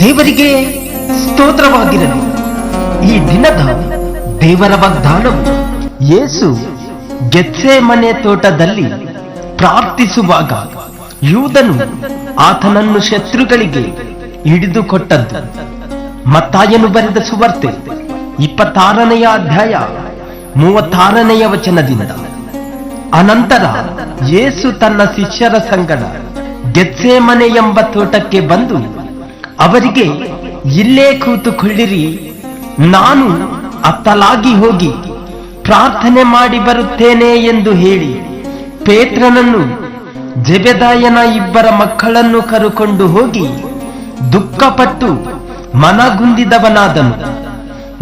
ದೇವರಿಗೆ ಸ್ತೋತ್ರವಾಗಿರಲಿ. ಈ ದಿನದ ದೇವರ ವಾಗ್ದಾನವು ಯೇಸು ಗೆತ್ಸೆ ಮನೆ ತೋಟದಲ್ಲಿ ಪ್ರಾರ್ಥಿಸುವಾಗ ಯೂದನು ಆತನನ್ನು ಶತ್ರುಗಳಿಗೆ ಹಿಡಿದುಕೊಟ್ಟದ್ದು ಮತ್ತಾಯನು ಬರೆದ ಸುವಾರ್ತೆ ಇಪ್ಪತ್ತಾರನೆಯ ಅಧ್ಯಾಯ ಮೂವತ್ತಾರನೆಯ ವಚನದಿಂದ. ಅನಂತರ ಯೇಸು ತನ್ನ ಶಿಷ್ಯರ ಸಂಗಡ ಗೆತ್ಸೇಮನೆ ಎಂಬ ತೋಟಕ್ಕೆ ಬಂದು ಅವರಿಗೆ, ಇಲ್ಲೇ ಕೂತುಕೊಳ್ಳಿರಿ, ನಾನು ಅತ್ತಲಾಗಿ ಹೋಗಿ ಪ್ರಾರ್ಥನೆ ಮಾಡಿ ಬರುತ್ತೇನೆ ಎಂದು ಹೇಳಿ ಪೇತ್ರನನ್ನು, ಜಬೆದಾಯನ ಇಬ್ಬರ ಮಕ್ಕಳನ್ನು ಕರುಕೊಂಡು ಹೋಗಿ ದುಃಖಪಟ್ಟು ಮನಗುಂದಿದವನಾದನು.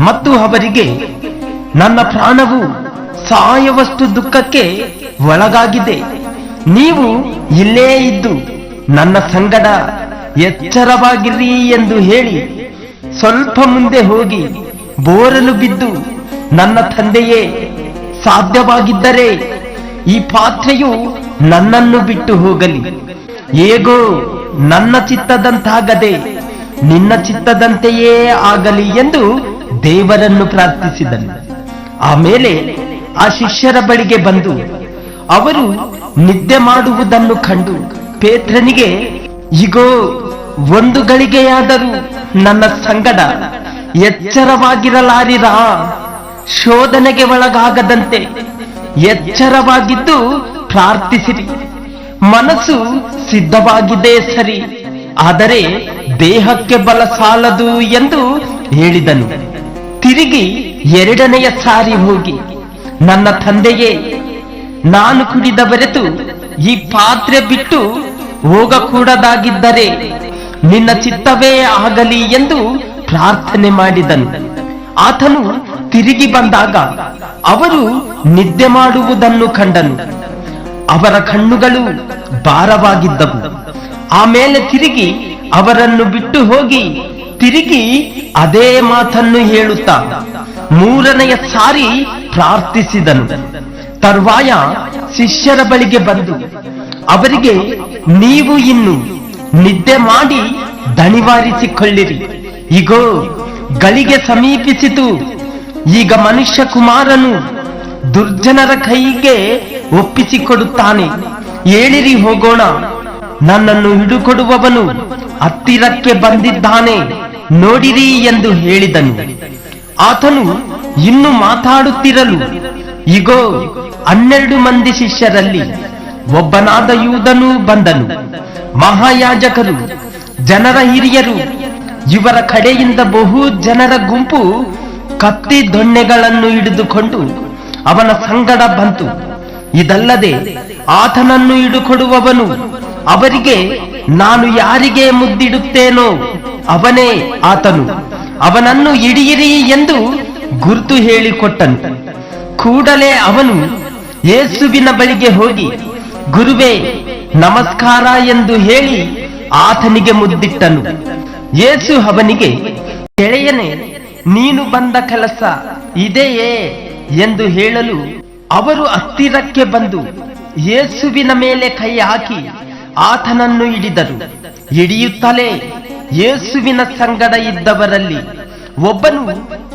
ಮತ್ತು ಅವರಿಗೆ, ನನ್ನ ಪ್ರಾಣವು ಸಾಯವಷ್ಟು ದುಃಖಕ್ಕೆ ಒಳಗಾಗಿದೆ. ನೀವು ಇಲ್ಲೇ ಇದ್ದು ನನ್ನ ಸಂಗಡ ಎಚ್ಚರವಾಗಿರ್ರಿ ಎಂದು ಹೇಳಿ ಸ್ವಲ್ಪ ಮುಂದೆ ಹೋಗಿ ಬೋರಲು ಬಿದ್ದು ನನ್ನ ತಂದೆಯೇ, ಸಾಧ್ಯವಾಗಿದ್ದರೆ ಈ ಪಾತ್ರೆಯು ನನ್ನನ್ನು ಬಿಟ್ಟು ಹೋಗಲಿ. ಹೇಗೋ ನನ್ನ ಚಿತ್ತದಂತಾಗದೆ ನಿನ್ನ ಚಿತ್ತದಂತೆಯೇ ಆಗಲಿ ಎಂದು ದೇವರನ್ನು ಪ್ರಾರ್ಥಿಸಿದನು. ಆಮೇಲೆ ಆ ಶಿಷ್ಯರ ಬಳಿಗೆ ಬಂದು, ಅವರು ನಿದ್ದೆ ಮಾಡುವುದನ್ನು ಕಂಡು ಪೇತ್ರನಿಗೆ, ಇಗೋ, ಒಂದು ಗಳಿಗೆಯಾದರೂ ನನ್ನ ಸಂಗಡ ಎಚ್ಚರವಾಗಿರಲಾರಿರಾ? ಶೋಧನೆಗೆ ಒಳಗಾಗದಂತೆ ಎಚ್ಚರವಾಗಿದ್ದು ಪ್ರಾರ್ಥಿಸಿರಿ. ಮನಸ್ಸು ಸಿದ್ಧವಾಗಿದೆ ಸರಿ, ಆದರೆ ದೇಹಕ್ಕೆ ಬಲ ಸಾಲದು ಎಂದು ಹೇಳಿದನು. ತಿರುಗಿ ಎರಡನೆಯ ಸಾರಿ ಹೋಗಿ ನನ್ನ ತಂದೆಯೇ, ನಾನು ಕುಡಿದ ಬೆರೆತು ಈ ಪಾತ್ರೆ ಬಿಟ್ಟು ಹೋಗಕೂಡದಾಗಿದ್ದರೆ ನಿನ್ನ ಚಿತ್ತವೇ ಆಗಲಿ ಎಂದು ಪ್ರಾರ್ಥನೆ ಮಾಡಿದನು. ಆತನು ತಿರುಗಿ ಬಂದಾಗ ಅವರು ನಿದ್ದೆ ಮಾಡುವುದನ್ನು ಕಂಡನು. ಅವರ ಕಣ್ಣುಗಳು ಭಾರವಾಗಿದ್ದವು. ಆಮೇಲೆ ತಿರುಗಿ ಅವರನ್ನು ಬಿಟ್ಟು ಹೋಗಿ ತಿರುಗಿ ಅದೇ ಮಾತನ್ನು ಹೇಳುತ್ತಾ, ಮೂರನೆಯ ಸಾರಿ ಪ್ರಾರ್ಥಿಸಿದನು. ತರುವಾಯ ಶಿಷ್ಯರ ಬಳಿಗೆ ಬಂದು, ಅವರಿಗೆ ನೀವು ಇನ್ನು ನಿದ್ದೆ ಮಾಡಿ ದಣಿವಾರಿಸಿಕೊಳ್ಳಿರಿ. ಇಗೋ ಗಳಿಗೆ ಸಮೀಪಿಸಿತು. ಈಗ ಮನುಷ್ಯ ಕುಮಾರನು ದುರ್ಜನರ ಕೈಗೆ ಒಪ್ಪಿಸಿಕೊಡುತ್ತಾನೆ. ಏಳಿರಿ ಹೋಗೋಣ, ನನ್ನನ್ನು ಹಿಡುಕೊಡುವವನು ಹತ್ತಿರಕ್ಕೆ ಬಂದಿದ್ದಾನೆ. ನೋಡಿರಿ ಎಂದು ಹೇಳಿದನು. ಆತನು ಇನ್ನು ಮಾತಾಡುತ್ತಿರಲು, ಇಗೋ, ಹನ್ನೆರಡು ಮಂದಿ ಶಿಷ್ಯರಲ್ಲಿ ಒಬ್ಬನಾದ ಯೂದನು ಬಂದನು. ಮಹಾಯಾಜಕರು, ಜನರ ಹಿರಿಯರು, ಇವರ ಕಡೆಯಿಂದ ಬಹು ಜನರ ಗುಂಪು ಕತ್ತಿ ದೊಣ್ಣೆಗಳನ್ನು ಹಿಡಿದುಕೊಂಡು ಅವನ ಸಂಗಡ ಬಂತು. ಇದಲ್ಲದೆ ಆತನನ್ನು ಹಿಡುಕೊಡುವವನು, ಅವರಿಗೆ ನಾನು ಯಾರಿಗೆ ಮುದ್ದಿಡುತ್ತೇನೋ ಅವನೇ ಆತನು. ಅವನನ್ನು ಹಿಡಿಯಿರಿ ಎಂದು ಗುರುತು ಹೇಳಿಕೊಟ್ಟನು. ಕೂಡಲೇ ಅವನು ಯೇಸುವಿನ ಬಳಿಗೆ ಹೋಗಿ, ಗುರುವೇ, ನಮಸ್ಕಾರ ಎಂದು ಹೇಳಿ ಆತನಿಗೆ ಮುದ್ದಿಟ್ಟನು. ಯೇಸು ಅವನಿಗೆ, ಗೆಳೆಯನೇ, ನೀನು ಬಂದ ಕೆಲಸ ಇದೆಯೇ? ಎಂದು ಹೇಳಲು ಅವರು ಹತ್ತಿರಕ್ಕೆ ಬಂದು ಯೇಸುವಿನ ಮೇಲೆ ಕೈ ಹಾಕಿ ಆತನನ್ನು ಹಿಡಿದರು. ಹಿಡಿಯುತ್ತಲೇ ಯೇಸುವಿನ ಸಂಗಡ ಇದ್ದವರಲ್ಲಿ ಒಬ್ಬನು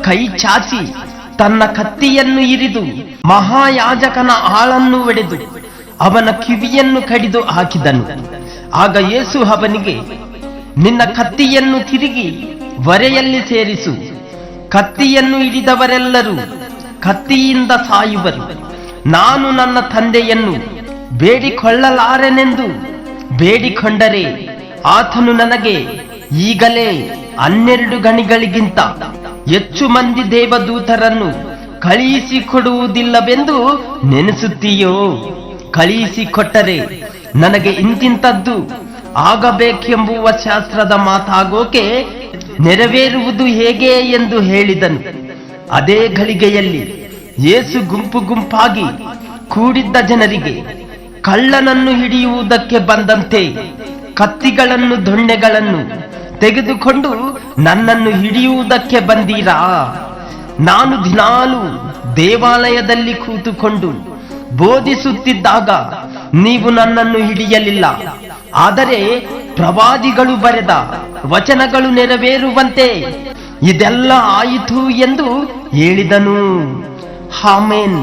ಕೈ ಚಾಚಿ ತನ್ನ ಕತ್ತಿಯನ್ನು ಇರಿದು ಮಹಾಯಾಜಕನ ಆಳನ್ನು ಒಡೆದು ಅವನ ಕಿವಿಯನ್ನು ಕಡಿದು ಹಾಕಿದನು. ಆಗ ಯೇಸು ಅವನಿಗೆ, ನಿನ್ನ ಕತ್ತಿಯನ್ನು ತಿರುಗಿ ವರೆಯಲ್ಲಿ ಸೇರಿಸು. ಕತ್ತಿಯನ್ನು ಹಿಡಿದವರೆಲ್ಲರೂ ಕತ್ತಿಯಿಂದ ಸಾಯುವರು. ನಾನು ನನ್ನ ತಂದೆಯನ್ನು ಬೇಡಿಕೊಳ್ಳಲಾರೆನೆಂದು ಬೇಡಿಕೊಂಡರೆ ಆತನು ನನಗೆ ಈಗಲೇ ಹನ್ನೆರಡು ಗಣಿಗಳಿಗಿಂತ ಹೆಚ್ಚು ಮಂದಿ ದೇವದೂತರನ್ನು ಕಳುಹಿಸಿಕೊಡುವುದಿಲ್ಲವೆಂದು ನೆನೆಸುತ್ತೀಯೋ? ಕಳುಹಿಸಿಕೊಟ್ಟರೆ ನನಗೆ ಇಂತಿಂತದ್ದು ಆಗಬೇಕೆಂಬುವ ಶಾಸ್ತ್ರದ ಮಾತಾಗೋಕೆ ನೆರವೇರುವುದು ಹೇಗೆ ಎಂದು ಹೇಳಿದನು. ಅದೇ ಗಳಿಗೆಯಲ್ಲಿ ಯೇಸು ಗುಂಪು ಗುಂಪಾಗಿ ಕೂಡಿದ್ದ ಜನರಿಗೆ ಕಳ್ಳನನ್ನು ಹಿಡಿಯುವುದಕ್ಕೆ ಬಂದಂತೆ ಕತ್ತಿಗಳನ್ನು, ದೊಣ್ಣೆಗಳನ್ನು ತೆಗೆದುಕೊಂಡು ನನ್ನನ್ನು ಹಿಡಿಯುವುದಕ್ಕೆ ಬಂದೀರಾ? ನಾನು ದಿನಾಲು ದೇವಾಲಯದಲ್ಲಿ ಕೂತುಕೊಂಡು ಬೋಧಿಸುತ್ತಿದ್ದಾಗ ನೀವು ನನ್ನನ್ನು ಹಿಡಿಯಲಿಲ್ಲ. ಆದರೆ ಪ್ರವಾದಿಗಳು ಬರೆದ ವಚನಗಳು ನೆರವೇರುವಂತೆ ಇದೆಲ್ಲ ಆಯಿತು ಎಂದು ಹೇಳಿದನು. ಹಾಮೇನ್